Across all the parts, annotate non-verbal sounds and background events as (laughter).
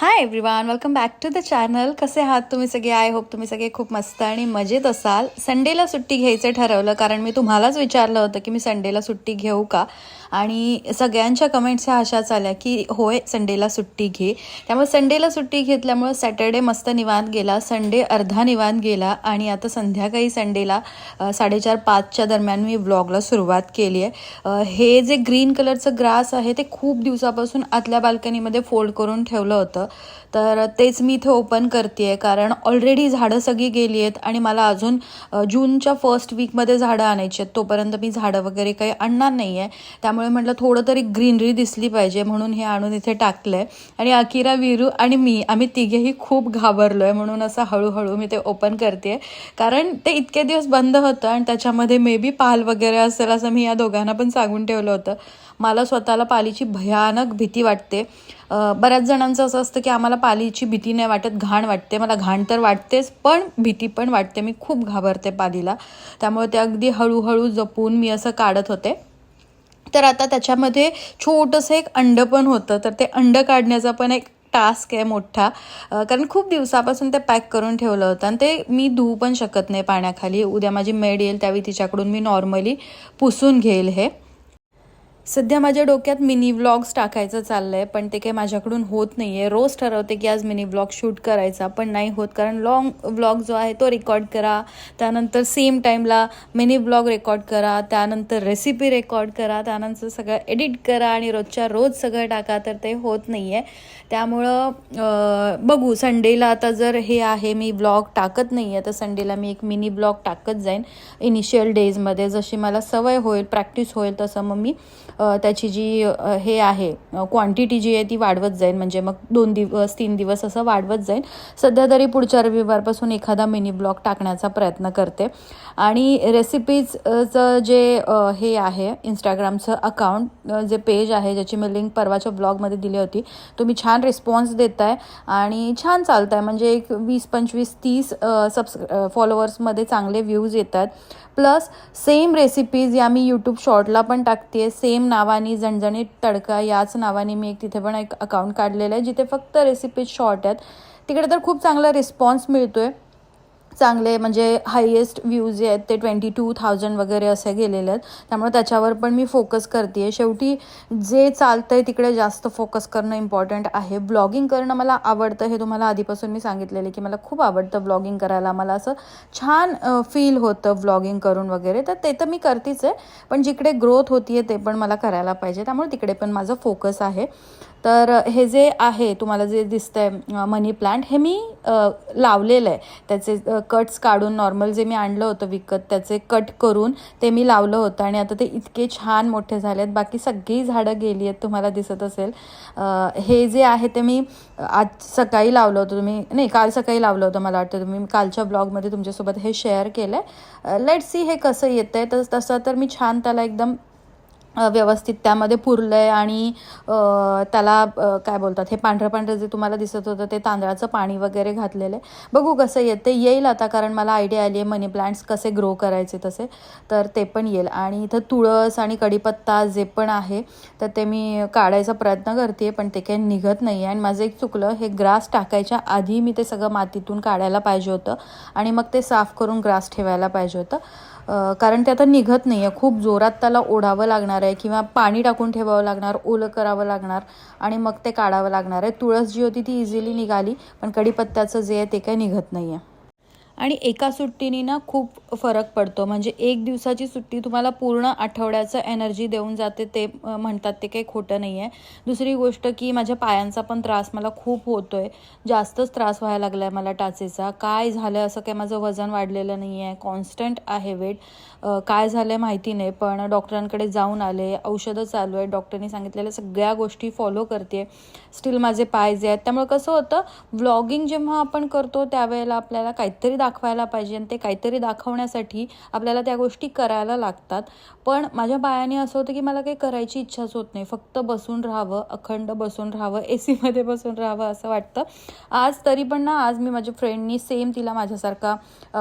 Hi everyone welcome back to the channel कसे आहात तुम्ही सगळे? आय होप तुम्ही सगळे खूप मस्त आणि मजेत असाल. संडेला सुट्टी घ्यायचं ठरवलं कारण मी तुम्हालाच विचारलं होतं की मी संडेला सुट्टी घेऊ का? आणि सगळ्यांच्या कमेंट्स ह्या अशाच आल्या की होय संडेला सुट्टी घे. त्यामुळे संडेला सुट्टी घेतल्यामुळं सॅटर्डे मस्त निवांत गेला संडे अर्धा निवांत गेला आणि आता संध्याकाळी संडेला साडेचार पाचच्या दरम्यान मी व्लॉगला सुरुवात केली आहे. हे जे ग्रीन कलरचं ग्रास आहे ते खूप दिवसापासून आतल्या बाल्कनीमध्ये फोल्ड करून ठेवलं होतं. तर तेच मी इथे ओपन करते आहे कारण ऑलरेडी झाडं सगळी गेली आहेत आणि मला अजून जूनच्या फर्स्ट वीकमध्ये झाडं आणायची आहेत. तोपर्यंत मी झाडं वगैरे काही आणणार नाही आहे त्यामुळे म्हटलं थोडं तरी ग्रीनरी दिसली पाहिजे म्हणून हे आणून इथे टाकलं आहे आणि अकिरा विरू आणि मी आम्ही तिघेही खूप घाबरलो आहे म्हणून असं हळूहळू मी ते ओपन करते कारण ते इतके दिवस बंद होतं आणि त्याच्यामध्ये मे बी पाल वगैरे असेल असं मी या दोघांना पण सांगून ठेवलं होतं. मला स्वतःला पालीची भयानक भीती वाटते. बऱ्याच जणांचं असं असतं की आम्हाला पालीची भीती नाही वाटत घाण वाटते. मला घाण तर वाटतेच पण भीती पण वाटते. मी खूप घाबरते पालीला. त्यामुळे ते अगदी हळूहळू जपून मी असं काढत होते. तर आता त्याच्यामध्ये छोटंसं एक अंड पण होतं. तर ते अंड काढण्याचा पण एक टास्क आहे मोठा. कारण खूप दिवसापासून ते पॅक करून ठेवलं होतं. आणि ते मी धुवू पण शकत नाही पाण्याखाली. उद्या माझी मेड येईल त्यावेळी तिच्याकडून मी नॉर्मली पुसून घेईल हे. सध्या माझ्या डोक्यात मिनी व्लॉग्स टाकायचं चाललं आहे पण ते काही माझ्याकडून होत नाही आहे रोज ठरवते की आज मिनी व्लॉग शूट करायचा पण नाही होत. कारण लॉंग व्लॉग जो आहे तो रेकॉर्ड करा. त्यानंतर सेम टाईमला मिनी व्लॉग रेकॉर्ड करा. त्यानंतर रेसिपी रेकॉर्ड करा. त्यानंतर सगळं एडिट करा आणि रोजच्या रोज सगळं टाका. तर ते होत नाही आहे त्यामुळं बघू. संडेला आता जर हे आहे मी ब्लॉग टाकत नाही आहे तर संडेला मी एक मिनी ब्लॉग टाकत जाईन इनिशियल डेजमध्ये जशी मला सवय होईल प्रॅक्टिस होईल तसं मग मी त्याची जी हे आहे क्वांटिटी जी आहे ती वाढवत जाईन म्हणजे मग दोन दिवस तीन दिवस असं वाढवत जाईन सध्या तरी पुढच्या रविवारपासून एखादा मिनी ब्लॉग टाकण्याचा प्रयत्न करते. आणि रेसिपीजचं जे हे आहे इंस्टाग्रामचं अकाउंट जे पेज आहे ज्याची मी लिंक परवाच्या ब्लॉगमध्ये दिली होती तुम्ही छान रिस्पॉन्स देत आहे आणि छान चालत आहे म्हणजे एक वीस पंचवीस तीस सबस् फॉलोअर्समध्ये चांगले व्ह्यूज येतात प्लस सेम रेसिपीज या मी यूट्यूब शॉर्टला पण टाकते सेम नावाने जणजणीत तडका याच नावाने मी एक तिथे पण एक अकाउंट काढलेलं आहे जिथे फक्त रेसिपीज शॉर्ट आहेत. तिकडे तर खूप चांगला रिस्पॉन्स मिळतो आहे चांगले म्हणजे हायेस्ट व्ह्यूज जे आहेत ते ट्वेंटी टू थाउजंड वगैरे असे गेलेले आहेत. त्यामुळे त्याच्यावर पण मी फोकस करते आहे शेवटी जे चालतं आहे तिकडे जास्त फोकस करणं इम्पॉर्टंट आहे. ब्लॉगिंग करणं मला आवडतं हे तुम्हाला आधीपासून मी सांगितलेलं की मला खूप आवडतं ब्लॉगिंग करायला. मला असं छान फील होतं ब्लॉगिंग करून वगैरे. तर ते तर मी करतेच आहे. पण जिकडे ग्रोथ होती आहे ते पण मला करायला पाहिजे. त्यामुळे तिकडे पण माझं फोकस आहे. तर हे जे आहे तुम्हाला जे दिसतंय मनी प्लांट हे मी लावलेलं आहे. त्याचे कट्स काढून नॉर्मल जे मी आणलं होतं विकत त्याचे कट करून ते मी लावलं होतं. आणि आता ते इतके छान मोठे झाले आहेत. बाकी सगळी झाडं गेली आहेत तुम्हाला दिसत असेल. हे जे आहे ते मी आज सकाळी लावलं होतं. तुम्ही नाही काल सकाळी लावलं होतं मला वाटतं. तुम्ही कालच्या ब्लॉगमध्ये तुमच्यासोबत हे शेअर केलं आहे लेट सी हे कसं येतं आहे तर तसं तर मी छान त्याला एकदम व्यवस्थित त्यामध्ये पुरलं आहे आणि त्याला काय बोलतात हे पांढरं पांढरं जे तुम्हाला दिसत होतं ते तांदळाचं पाणी वगैरे घातलेलं आहे. बघू कसं येते येईल आता कारण मला आयडिया आली आहे मनी प्लांट्स कसे ग्रो करायचे तसे तर ते पण येईल. आणि इथं तुळस आणि कढीपत्ता जे पण आहे तर ते मी काढायचा प्रयत्न करते पण ते काही निघत नाही आहे आणि माझं एक चुकलं हे ग्रास टाकायच्या आधी मी ते सगळं मातीतून काढायला पाहिजे होतं आणि मग ते साफ करून ग्रास ठेवायला पाहिजे होतं. कारण ते आता निघत नाही आहे खूप जोरात त्याला ओढावं लागणार आहे किंवा पाणी टाकून ठेवावं लागणार ओलं करावं लागणार आणि मग ते काढावं लागणार आहे. तुळस जी होती ती इझिली निघाली पण कढीपत्त्याचं जे आहे ते काही निघत नाही आहे आणि एका सुट्टीने ना खूप फरक पडतो. म्हणजे एक दिवसाची सुट्टी तुम्हाला पूर्ण आठवड्याचं एनर्जी देऊन जाते ते म्हणतात ते काही खोटं नाही आहे दुसरी गोष्ट की माझ्या पायांचा पण त्रास मला खूप होतो आहे जास्तच त्रास व्हायला लागला आहे मला टाचेचा. काय झालं असं काय माझं वजन वाढलेलं नाही आहे कॉन्स्टंट आहे वेट काय झालं आहे माहिती नाही पण डॉक्टरांकडे जाऊन आले औषधं चालू आहे डॉक्टरनी सांगितलेल्या सगळ्या गोष्टी फॉलो करते स्टील माझे पाय जे आहेत त्यामुळे कसं होतं व्लॉगिंग जेव्हा आपण करतो त्यावेळेला आपल्याला काहीतरी दाखवायला पाहिजे आणि ते काहीतरी दाखवण्यासाठी आपल्याला त्या गोष्टी करायला लागतात. पण माझ्या पायाने असं होतं की मला काही करायची इच्छाच होत नाही. फक्त बसून राहावं अखंड बसून राहावं (laughs) ए सीमध्ये बसून राहावं असं वाटतं. आज तरी पण ना आज मी माझ्या फ्रेंडनी सेम तिला माझ्यासारखा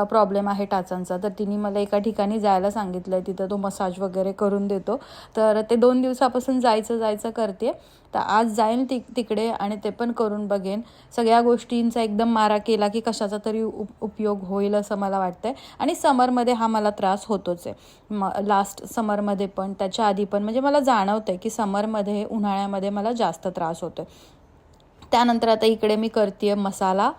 प्रॉब्लेम आहे टाचांचा. तर तिने मला एका ठिकाणी जायला सांगितलं आहे तिथं तो मसाज वगैरे करून देतो. तर ते दोन दिवसापासून जायचं जायचं करते तर आज जाईन ति तिकडे आणि ते पण करून बघेन. सगळ्या गोष्टींचा एकदम मारा केला की कशाचा तरी उप उपयोग होईल असं मला वाटतंय. आणि समरमध्ये हा मला त्रास होतोच आहे. म लास्ट समरमध्ये पण त्याच्या आधी पण. म्हणजे मला जाणवतं आहे की समरमध्ये उन्हाळ्यामध्ये मला जास्त त्रास होतो आहे त्यानंतर आता इकडे मी करते मसाला.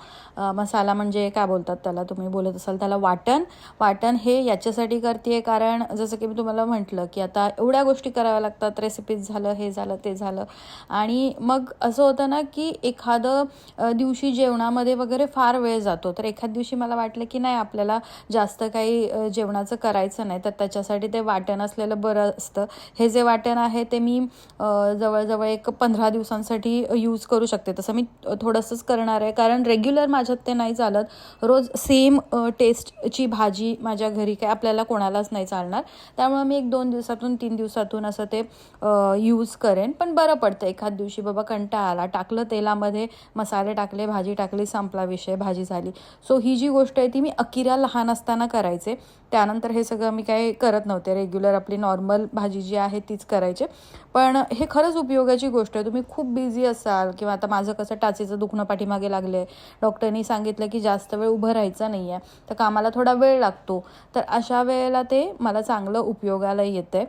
मसाला म्हणजे काय बोलतात त्याला? तुम्ही बोलत असाल त्याला वाटण. वाटण हे याच्यासाठी करते कारण जसं की मी तुम्हाला म्हटलं की आता एवढ्या गोष्टी कराव्या लागतात. रेसिपीज झालं हे झालं ते झालं. आणि मग असं होतं ना की एखादं दिवशी जेवणामध्ये वगैरे फार वेळ जातो. तर एखाद दिवशी मला वाटलं की नाही आपल्याला जास्त काही जेवणाचं करायचं नाही. तर त्याच्यासाठी ते वाटण असलेलं बरं असतं. हे जे वाटण आहे ते मी जवळजवळ एक पंधरा दिवसांसाठी यूज करू शकते. तसं मी थोडंसंच करणार आहे. कारण रेग्युलर माझ्यात ते नाही चालत. रोज सेम टेस्टची भाजी माझ्या घरी काय आपल्याला कोणालाच नाही चालणार. त्यामुळं मी एक दोन दिवसातून तीन दिवसातून असं ते यूज करेन. पण बरं पडतं. एखाद दिवशी बाबा कंटाळा आला. टाकलं तेलामध्ये मसाले टाकले भाजी टाकली संपला विषय भाजी झाली. सो ही जी गोष्ट आहे ती मी अकिरा लहान असताना करायचे. त्यानंतर हे सगळं मी काही करत नव्हते. रेग्युलर आपली नॉर्मल भाजी जी आहे तीच करायचे. पण हे खरंच उपयोगाची गोष्ट आहे. तुम्ही खूप बिझी असाल किंवा आता माझं कसं टाचेचं दुखणं पाठीमागे लागले डॉक्टरनी सांगितलं की जास्त वेळ उभं राहायचं नाही आहे तर कामाला थोडा वेळ लागतो. तर अशा वेळेला ते मला चांगलं उपयोगाला येतं आहे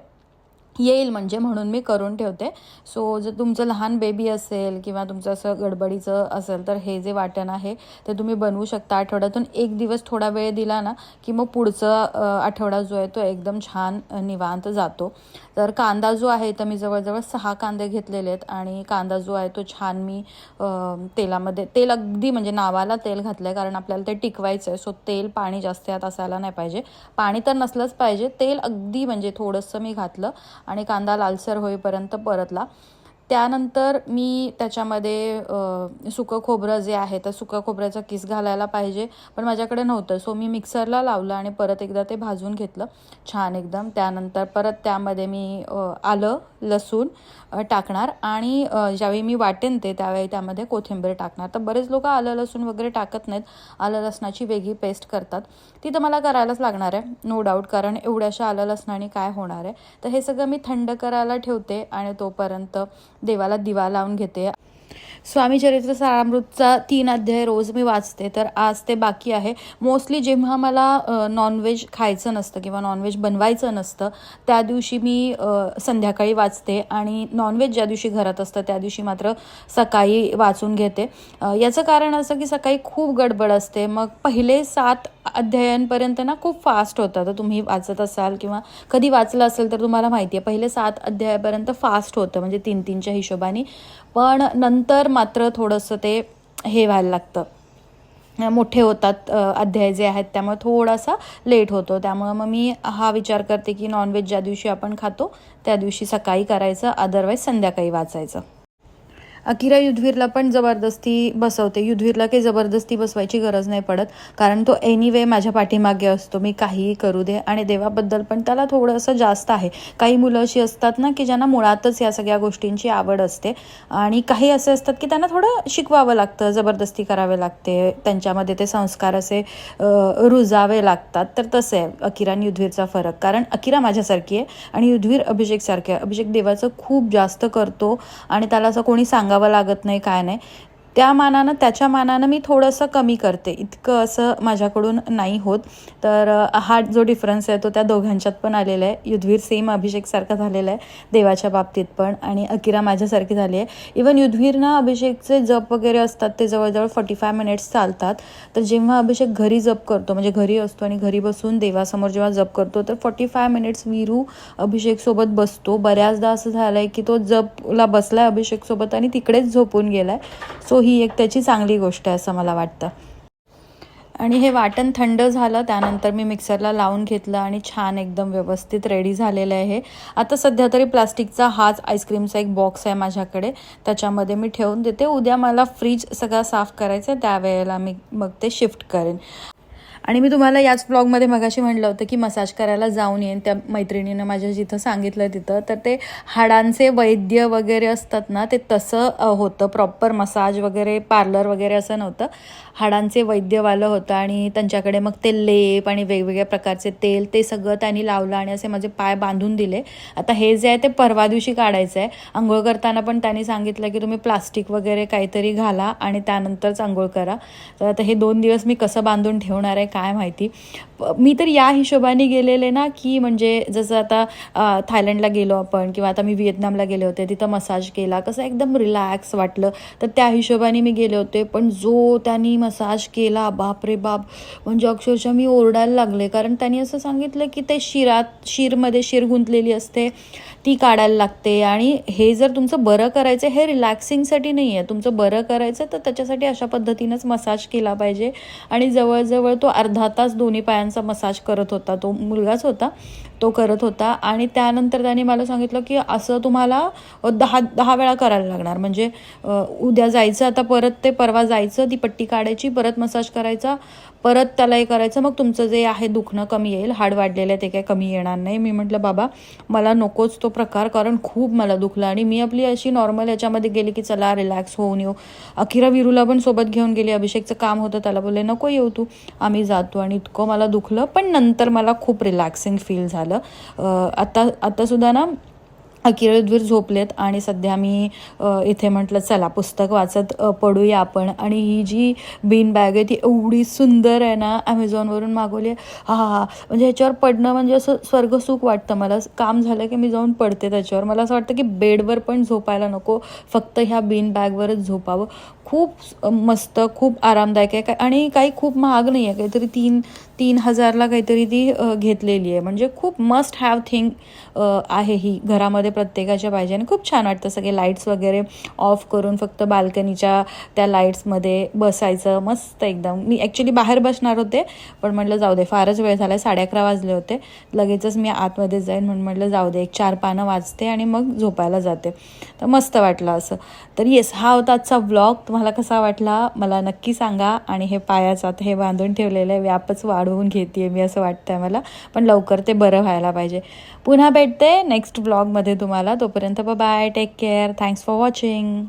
येईल म्हणजे म्हणून मी करून ठेवते. सो जर तुमचं लहान बेबी असेल किंवा तुमचं असं गडबडीचं असेल तर हे जे वाटण आहे ते तुम्ही बनवू शकता. आठवड्यातून एक दिवस थोडा वेळ दिला ना की मग पुढचा आठवडा जो आहे तो एकदम छान निवांत जातो. तर कांदा जो आहे तर मी जवळजवळ सहा कांदे घेतलेले आहेत आणि कांदा जो आहे तो छान मी तेलामध्ये तेल अगदी म्हणजे नावाला तेल घातलं आहे कारण आपल्याला ते टिकवायचं आहे सो तेल पाणी जास्त यात असायला नाही पाहिजे. पाणी तर नसलंच पाहिजे. तेल अगदी म्हणजे थोडंसं मी घातलं आणि कांदा लालसर होईपर्यंत परतला. त्यानंतर मी त्याच्यामध्ये सुकं खोबरं जे आहे तर सुकं खोबऱ्याचा किस घालायला पाहिजे. पण माझ्याकडे नव्हतं सो मी मिक्सरला लावलं आणि परत एकदा ते भाजून घेतलं छान एकदम. त्यानंतर परत त्यामध्ये मी आलं लसूण टाकणार आणि ज्यावेळी मी वाटेन ते त्यावेळी त्यामध्ये कोथिंबीर टाकणार. तर बरेच लोक आलं लसूण वगैरे टाकत नाहीत. आलं लसणाची वेगळी पेस्ट करतात. ती तर मला करायलाच लागणार आहे नो डाऊट कारण एवढ्याशा आलं लसणाने काय होणार आहे. तर हे सगळं मी थंड करायला ठेवते आणि तोपर्यंत देवाला दिवा लावून घेते. स्वामी चरित्र सारामृतचा तीन अध्याय रोज मी वाचते तर आज ते बाकी आहे. मोस्टली जेव्हा मला नॉनव्हेज खायचं नसतं किंवा नॉनव्हेज बनवायचं नसतं त्या दिवशी मी संध्याकाळी वाचते आणि नॉनव्हेज ज्या दिवशी घरात असतं त्या दिवशी मात्र सकाळी वाचून घेते. याचं कारण असं की सकाळी खूप गडबड असते. मग पहिले सात अध्यायांपर्यंत ना खूप फास्ट होतं. तर तुम्ही वाचत असाल किंवा कधी वाचलं असेल तर तुम्हाला माहिती आहे पहिले सात अध्यायापर्यंत फास्ट होतं म्हणजे तीन तीनच्या हिशोबाने. पण नंतर मात्र थोडंसं ते हे व्हायला लागतं. मोठे होतात अध्याय जे आहेत त्यामुळे थोडासा लेट होतो. त्यामुळं मग मी हा विचार करते की नॉनव्हेज ज्या दिवशी आपण खातो त्या दिवशी सकाळी करायचं अदरवाईज संध्याकाळी वाचायचं. अकिरा युद्धवीरला पण जबरदस्ती बसवते. युद्धवीरला काही जबरदस्ती बसवायची गरज नाही पडत. कारण तो एनिवे माझ्या पाठीमागे असतो. मी काहीही करू दे. आणि देवाबद्दल पण त्याला थोडंसं जास्त आहे. काही मुलं अशी असतात ना की ज्यांना मुळातच या सगळ्या गोष्टींची आवड असते. आणि काही असे असतात की त्यांना थोडं शिकवावं लागतं. जबरदस्ती करावे लागते. त्यांच्यामध्ये ते संस्कार असे रुजावे लागतात. तर तसं आहे. अकिरा आणि युद्धवीरचा फरक. कारण अकिरा माझ्यासारखी आहे आणि युद्धवीर अभिषेकसारखे आहे. अभिषेक देवाचं खूप जास्त करतो. आणि त्याला असं कोणी सांगावं लागत नाही काय नाही. त्या मानानं त्याच्या मानानं मी थोडंसं कमी करते. इतकं असं माझ्याकडून नाही होत. तर हा जो डिफरन्स आहे तो त्या दोघांच्यात पण आलेला आहे. युद्धवीर सेम अभिषेकसारखा झालेला आहे देवाच्या बाबतीत पण. आणि अकिरा माझ्यासारखी झाली आहे. इवन युद्धवीर ना अभिषेकचे जप वगैरे असतात ते जवळजवळ फोर्टी फाय मिनिट्स चालतात. तर जेव्हा अभिषेक घरी जप करतो म्हणजे घरी असतो आणि घरी बसून देवासमोर जेव्हा जप करतो तर फोर्टी फाय मिनिट्स विरू अभिषेकसोबत बसतो. बऱ्याचदा असं झालं आहे की तो जपला बसला आहे अभिषेकसोबत आणि तिकडेच झोपून गेला आहे सो ही एक त्याची चांगली गोष्ट आहे असं मला वाटतं. आणि हे वाटण थंड झालं त्यानंतर मी मिक्सरला लावून घेतलं आणि छान एकदम व्यवस्थित रेडी झालेलं आहे हे. आता सध्या तरी प्लास्टिकचा हाच आईस्क्रीमचा एक बॉक्स आहे माझ्याकडे. त्याच्यामध्ये मी ठेवून देते. उद्या मला फ्रीज सगळा साफ करायचं आहे त्यावेळेला मी मग ते शिफ्ट करेन. आणि मी तुम्हाला याच ब्लॉगमध्ये मगाशी म्हणलं होतं की मसाज करायला जाऊन येईन त्या मैत्रिणीनं माझ्या जिथं सांगितलं तिथं. तर ते हाडांचे वैद्य वगैरे असतात ना ते तसं होतं. प्रॉपर मसाज वगैरे पार्लर वगैरे असं नव्हतं. हाडांचे वैद्यवालं होतं आणि त्यांच्याकडे मग ते लेप आणि वेगवेगळ्या प्रकारचे तेल ते सगळं त्यांनी लावलं आणि असे माझे पाय बांधून दिले. आता हे जे आहे ते परवा दिवशी काढायचं आहे आंघोळ करताना पण त्यांनी सांगितलं की तुम्ही प्लास्टिक वगैरे काहीतरी घाला आणि त्यानंतरच आंघोळ करा. तर आता हे दोन दिवस मी कसं बांधून ठेवणार आहे काय माहिती? मी तर या हिशोबाने गेलेले ना की म्हणजे जसं आता थायलंडला गेलो आपण किंवा आता मी व्हिएतनामला गेले होते तिथं मसाज केला कसं एकदम रिलॅक्स वाटलं. तर त्या हिशोबाने मी गेले होते पण जो त्यांनी मसाज केला बाप रे बाप म्हणजे अक्षरशः मी ओरडायला लागले. कारण त्यांनी असं सांगितलं की ते शिरात शिरमध्ये शिर गुंतलेली असते ती काढायला लागते. आणि हे जर तुमचं बरं करायचं हे रिलॅक्सिंगसाठी नाही आहे. तुमचं बरं करायचं तर त्याच्यासाठी अशा पद्धतीनंच मसाज केला पाहिजे. आणि जवळजवळ तो अर्धा तास दोन्ही पायांचा मसाज करत होता. तो मुलगाच होता. तो करत होता आणि त्यानंतर त्याने मला सांगितलं की असं तुम्हाला दहा दहा वेळा करायला लागणार. म्हणजे उद्या जायचं आता परत ते परवा जायचं ती पट्टी काढायची परत मसाज करायचा परत त्याला हे करायचं मग तुमचं जे आहे दुखणं कमी येईल हाड वाढलेलं आहे ते काही कमी येणार नाही. मी म्हटलं बाबा मला नकोच तो प्रकार कारण खूप मला दुखलं. आणि मी आपली अशी नॉर्मल याच्यामध्ये गेली की चला रिलॅक्स होऊन येऊ. अखिरा विरूला पण सोबत घेऊन गेली अभिषेकचं काम होतं त्याला बोलले नको येऊ तू आम्ही जातो. आणि इतकं मला दुखलं पण नंतर मला खूप रिलॅक्सिंग फील झालं. अं, आता आत्तासुद्धा ना अकिरद्वीर झोपलेत आणि सध्या मी इथे म्हटलं चला पुस्तक वाचत पडूया आपण. आणि ही जी बीन बॅग आहे ती एवढी सुंदर आहे ना ॲमेझॉनवरून मागवली आहे. हा हा म्हणजे ह्याच्यावर पडणं म्हणजे असं स्वर्गसुख वाटतं मला. काम झालं की मी जाऊन पडते त्याच्यावर. मला असं वाटतं की बेडवर पण झोपायला नको. फक्त ह्या बीन बॅगवरच झोपावं. खूप मस्त खूप आरामदायक आहे. काय आणि काही खूप महाग नाही आहे. काहीतरी तीन तीन हजारला काहीतरी ती घेतलेली आहे. म्हणजे खूप मस्ट हॅव थिंग आहे ही. घरामध्ये प्रत्येकाच्या पाहिजे. आणि खूप छान वाटतं सगळे लाईट्स वगैरे ऑफ करून फक्त बाल्कनीच्या त्या लाईट्समध्ये बसायचं. मस्त एकदम. मी ॲक्च्युली बाहेर बसणार होते पण म्हटलं जाऊ दे. फारच वेळ झाला साडे अकरा वाजले होते. लगेचच मी आतमध्ये जाईन म्हणून म्हटलं जाऊ दे. एक चार पानं वाचते आणि मग झोपायला जाते. तर मस्त वाटलं असं. तर येस हा होता आजचा व्लॉग तुम्हाला कसा वाटला? मला नक्की सांगा. आणि हे पायाचं आता हे बांधून ठेवलेलं आहे. व्यापच वाढवून घेते मी असं वाटतं आहे मला. पण लवकर ते बरं व्हायला पाहिजे. पुन्हा भेटते नेक्स्ट ब्लॉगमध्ये तुम्हाला. तोपर्यंत bye take care thanks for watching